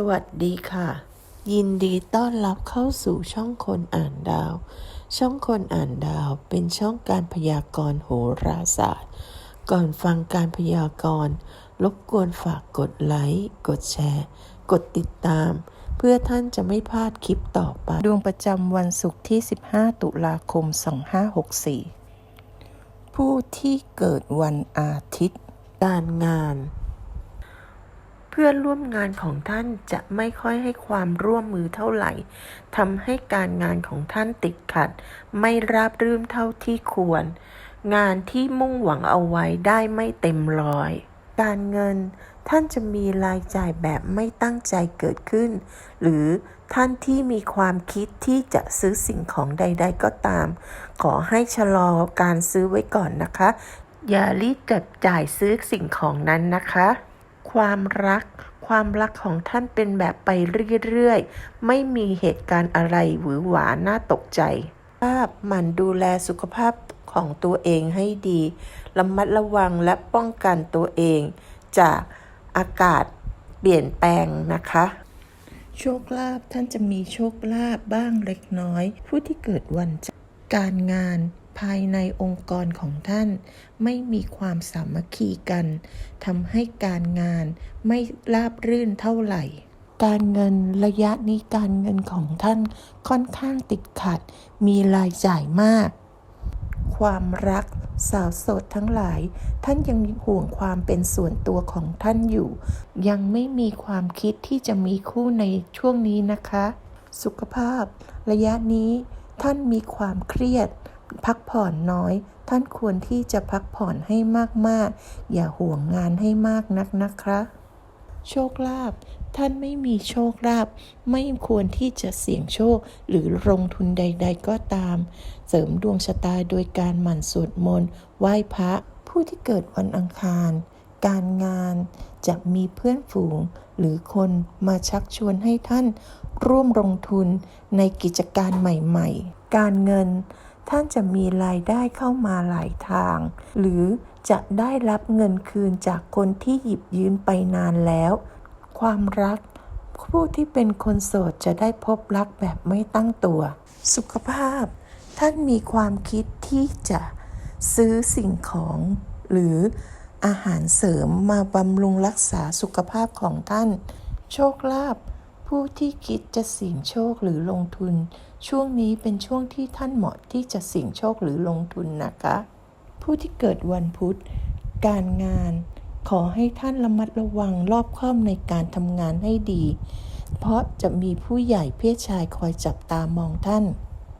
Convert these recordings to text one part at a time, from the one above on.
สวัสดีค่ะ ยินดีต้อนรับเข้าสู่ช่องคนอ่านดาว ช่องคนอ่านดาวเป็นช่องการพยากรณ์โหราศาสตร์ ก่อนฟังการพยากรณ์รบกวนฝากกดไลค์กดแชร์ กดติดตาม เพื่อท่านจะไม่พลาดคลิปต่อไป ดวงประจำวันศุกร์ที่ 15 ตุลาคม 2564 ผู้ที่เกิดวันอาทิตย์ การงานเพื่อนร่วมงานของท่านจะไม่ค่อยให้ความร่วมมือเท่าไหร่ทำให้การงานของท่านติดขัด ไม่ราบรื่นเท่าที่ควร งานที่มุ่งหวังเอาไว้ได้ไม่เต็มร้อย การเงินท่านจะมีรายจ่ายแบบไม่ตั้งใจเกิดขึ้น หรือท่านที่มีความคิดที่จะซื้อสิ่งของใด ๆ ก็ตาม ขอให้ชะลอการซื้อไว้ก่อนนะคะ อย่ารีบจับจ่ายซื้อสิ่งของนั้นนะคะ ความรัก ความรักของท่านเป็นแบบไปเรื่อยๆ ไม่มีเหตุการณ์อะไรหวือหวาน่าตกใจ ภาพหมั่นดูแลสุขภาพของตัวเองให้ดีระมัดระวังและป้องกันตัวเอง จากอากาศเปลี่ยนแปลงนะคะ โชคลาภท่านจะมีโชคลาภบ้างเล็กน้อย ผู้ที่เกิดวันจันทร์การงาน ภายในองค์กรของท่าน ไม่มีความสามัคคีกันทำให้การงานไม่ราบรื่นเท่าไหร่ การเงินระยะนี้การเงินของท่านค่อนข้างติดขัด มีรายจ่ายมาก ความรักสาวโสดทั้งหลาย ท่านยังห่วงความเป็นส่วนตัวของท่านอยู่ ยังไม่มีความคิดที่จะมีคู่ในช่วงนี้นะคะ สุขภาพ ระยะนี้ท่านมีความเครียด พักผ่อนน้อย ท่านควรที่จะพักผ่อนให้มากๆ อย่าห่วงงานให้มากนักนะคะโชคลาภท่านไม่มีโชคลาภไม่ควรที่จะเสี่ยงโชคหรือลงทุนใด ๆ ก็ตาม เสริมดวงชะตาโดยการหมั่นสวดมนต์ไหว้พระ ผู้ที่เกิดวันอังคาร การงานจะมีเพื่อนฝูงหรือคนมาชักชวนให้ท่านร่วมลงทุนในกิจการใหม่ ๆ การเงิน ท่านจะมีรายได้เข้ามาหลายทาง หรือจะได้รับเงินคืนจากคนที่หยิบยืมไปนานแล้ว ความรัก ผู้ที่เป็นคนโสดจะได้พบรักแบบไม่ตั้งตัว สุขภาพ ท่านมีความคิดที่จะซื้อสิ่งของ หรืออาหารเสริมมาบำรุงรักษาสุขภาพของท่าน โชคลาภผู้ที่คิดจะเสี่ยงโชคหรือลงทุน ช่วงนี้เป็นช่วงที่ท่านเหมาะที่จะเสี่ยงโชคหรือลงทุนนะคะ ผู้ที่เกิดวันพุธ การงาน ขอให้ท่านระมัดระวังรอบคอบในการทำงานให้ดี เพราะจะมีผู้ใหญ่เพศชายคอยจับตามองท่าน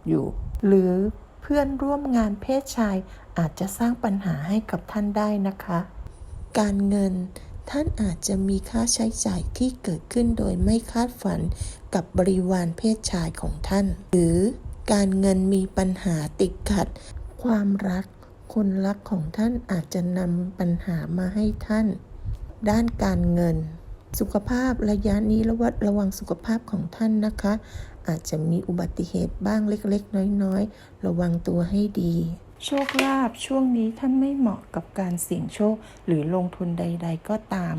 อยู่ หรือเพื่อนร่วมงานเพศชายอาจจะสร้างปัญหาให้กับท่านได้นะคะ การเงิน ท่านอาจจะมีค่าใช้จ่ายที่เกิดขึ้นโดยไม่คาดฝันกับบริวารเพศชายของท่าน หรือการเงินมีปัญหาติดขัด ความรัก คนรักของท่านอาจจะนำปัญหามาให้ท่าน ด้านการเงิน สุขภาพระยะนี้ระวัดระวังสุขภาพของท่านนะคะ อาจจะมีอุบัติเหตุบ้างเล็กๆ น้อยๆ ระวังตัวให้ดี โชคลาภช่วงนี้ท่านไม่เหมาะกับการเสี่ยงโชค หรือลงทุนใด ๆ ก็ตาม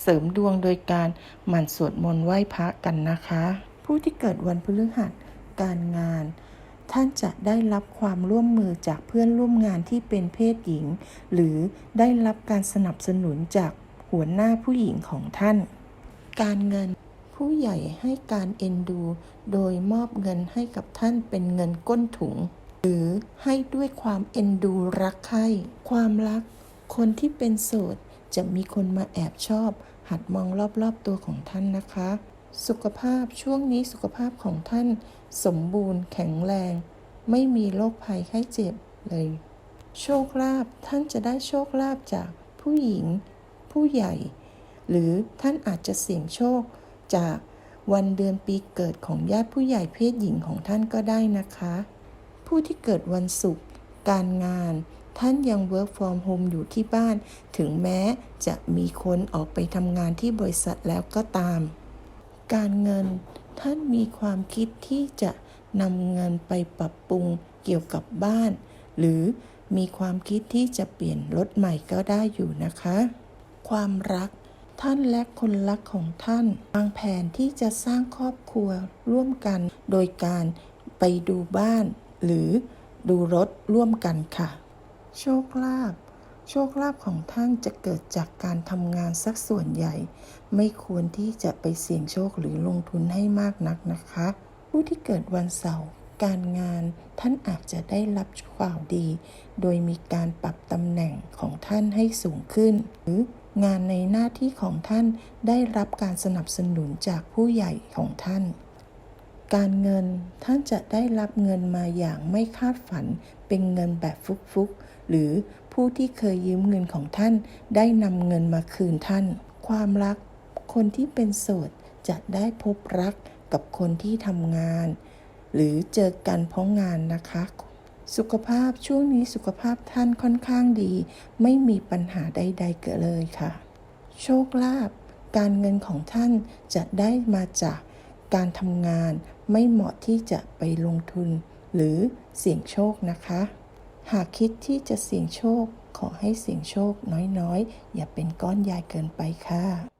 เสริมดวงโดยการหมั่นสวดมนต์ไหว้พระกันนะคะ ผู้ที่เกิดวันพฤหัสการงาน ท่านจะได้รับความร่วมมือจากเพื่อนร่วมงานที่เป็นเพศหญิง หรือได้รับการสนับสนุนจากหัวหน้าผู้หญิงของท่าน การเงินผู้ใหญ่ให้การเอ็นดู โดยมอบเงินให้กับท่านเป็นเงินก้นถุง หรือให้ด้วยความเอ็นดูรักใคร่ความรัก คนที่เป็นโสดจะมีคนมาแอบชอบ หัดมองรอบๆตัวของท่านนะคะ สุขภาพช่วงนี้สุขภาพของท่าน สมบูรณ์แข็งแรง ไม่มีโรคภัยไข้เจ็บเลย โชคลาภท่านจะได้โชคลาภจากผู้หญิง ผู้ใหญ่ หรือท่านอาจจะเสี่ยงโชคจากวันเดือนปีเกิดของญาติผู้ใหญ่เพศหญิงของท่านก็ได้นะคะ ผู้ที่เกิดวันศุกร์การงาน ท่านยัง work from home อยู่ที่บ้าน ถึงแม้จะมีคนออกไปทำงานที่บริษัทแล้วก็ตาม การเงิน ท่านมีความคิดที่จะนำเงินไปปรับปรุงเกี่ยวกับบ้าน หรือมีความคิดที่จะเปลี่ยนรถใหม่ก็ได้อยู่นะคะ ความรักท่านและคนรักของท่านวางแผนที่จะสร้างครอบครัวร่วมกัน โดยการไปดูบ้าน หรือดูรถร่วมกันค่ะ โชคลาภโชคลาภของท่านจะเกิดจากการทำงานสักส่วนใหญ่ ไม่ควรที่จะไปเสี่ยงโชคหรือลงทุนให้มากนักนะคะ ผู้ที่เกิดวันเสาร์การงานท่านอาจจะได้รับข่าวดี โดยมีการปรับตำแหน่งของท่านให้สูงขึ้น หรืองานในหน้าที่ของท่านได้รับการสนับสนุนจากผู้ใหญ่ของท่าน การเงินท่านจะได้รับเงินมาอย่างไม่คาดฝันเป็นเงินแบบฟุกๆ หรือผู้ที่เคยยืมเงินของท่านได้นำเงินมาคืนท่าน ความรัก คนที่เป็นโสดจะได้พบรักกับคนที่ทำงาน หรือเจอกันเพราะงานนะคะ สุขภาพช่วงนี้สุขภาพท่านค่อนข้างดี ไม่มีปัญหาใด ๆ เกิดเลยค่ะ โชคลาภการเงินของท่านจะได้มาจาก การทำงานไม่เหมาะที่จะไปลงทุน หรือเสี่ยงโชคนะคะ หากคิดที่จะเสี่ยงโชค ขอให้เสี่ยงโชคน้อยๆ อย่าเป็นก้อนใหญ่เกินไปค่ะ